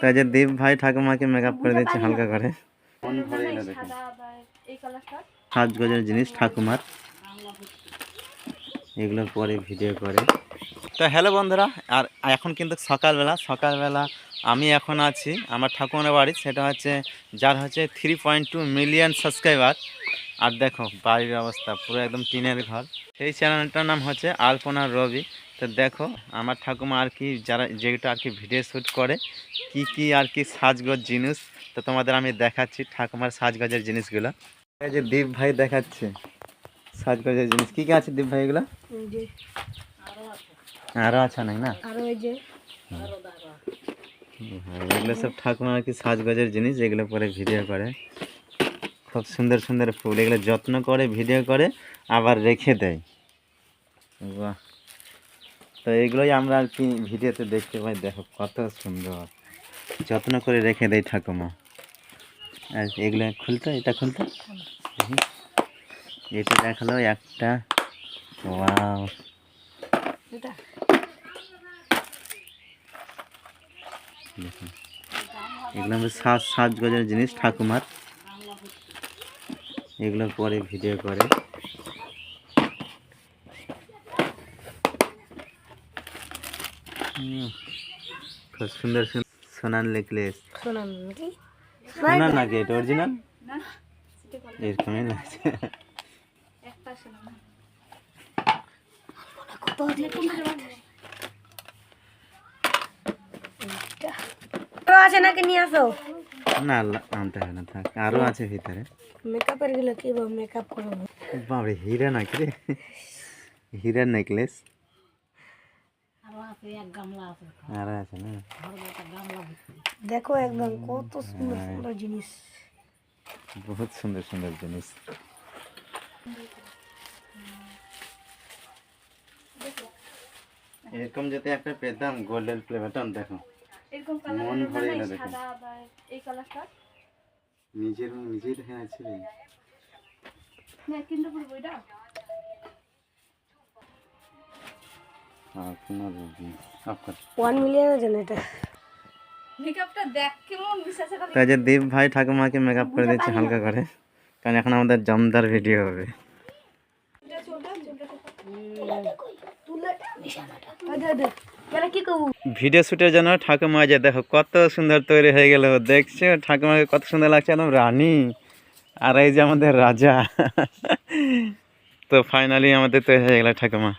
তাই যে দীপ ভাই ঠাকুমাকে মেকআপ করে দিচ্ছে হালকা করে সাজগোজের জিনিস ঠাকুমার। এগুলো পরে ভিডিও করে। তো হ্যালো বন্ধুরা আর এখন কিন্তু সকালবেলা সকালবেলা আমি এখন আছি আমার ঠাকুমার বাড়ি সেটা হচ্ছে যার হচ্ছে three point two million subscriber আর দেখো বাড়ির অবস্থা পুরো একদম টিনের ঘর। সেই চ্যানেলটার নাম হচ্ছে আলপনা রবি। তো দেখো আমার ঠাকুমা আর কি যারা যেটা আর কি ভিডিও শ্যুট করে কি কি আর কি সাজগোজ জিনিস তো তোমাদের আমি দেখাচ্ছি ঠাকুমার সাজগোজের জিনিসগুলো। এই যে দীপ ভাই দেখাচ্ছে সাজগোজের জিনিস। কি কি আছে দীপ ভাই এগুলো? আরও আছে নাই না? হ্যাঁ, এগুলো সব ঠাকুমা আর কি সাজগোজের জিনিস যেগুলো পরে ভিডিও করে। খুব সুন্দর সুন্দর ফুল এগুলো যত্ন করে ভিডিও করে আবার রেখে দেয়। বাহ। তো এগুলোই আমরা আর কি ভিডিওতে দেখতে পাই দেখো কত সুন্দর। যত্ন করে রেখে দেয় ঠাকুমা। আর এগুলো খুলতো? এটা খুলতো? এটা দেখাল একটা। ওয়াও। দেখুন। এগুলো আমাদের সাজ সাজগোজের জিনিস ঠাকুমার। এগুলো পরে ভিডিও করে। খুব সুন্দর সুন্দর সোনার নেকলেস সোনার নাকি এটা অরিজিনাল এরকমই লাগছে আছে নাকি নিয়ে আসো? না আনতে হবে না থাক আরও আছে ভিতরে। মেকআপেরগুলো কি মেকআপ করব? বাবরে হীরা নাকি রে? হীরার নেকলেস আছে না? দেখো একদম কত সুন্দর সুন্দর জিনিস। বহুত সুন্দর সুন্দর জিনিস। এরকম যদি একটা পেতাম গোল্ডেন প্লে দেখো। এরকম মন কালার ভরে গেল দেখুন। সাদা বা এই কালারটা নিজের আছে না কিন্তু পুরো বইটা ওয়ান মিলিয়নের জন্য এটা মেকআপটা দেখ কেমন বিশ্বাসে খালি তাই যে দীপ ভাই ঠাকুমাকে মেকআপ করে দিচ্ছে হালকা করে কারণ এখন আমাদের জমদার ভিডিও হবে কি করব ভিডিও শ্যুটের জন্য ঠাকুমা যে দেখো কত সুন্দর তৈরি হয়ে গেল, দেখছ? ঠাকুমাকে কত সুন্দর লাগছে, একদম রানী। আর এই যে আমাদের রাজা। তো ফাইনালি আমাদের তৈরি হয়ে গেল ঠাকুমা।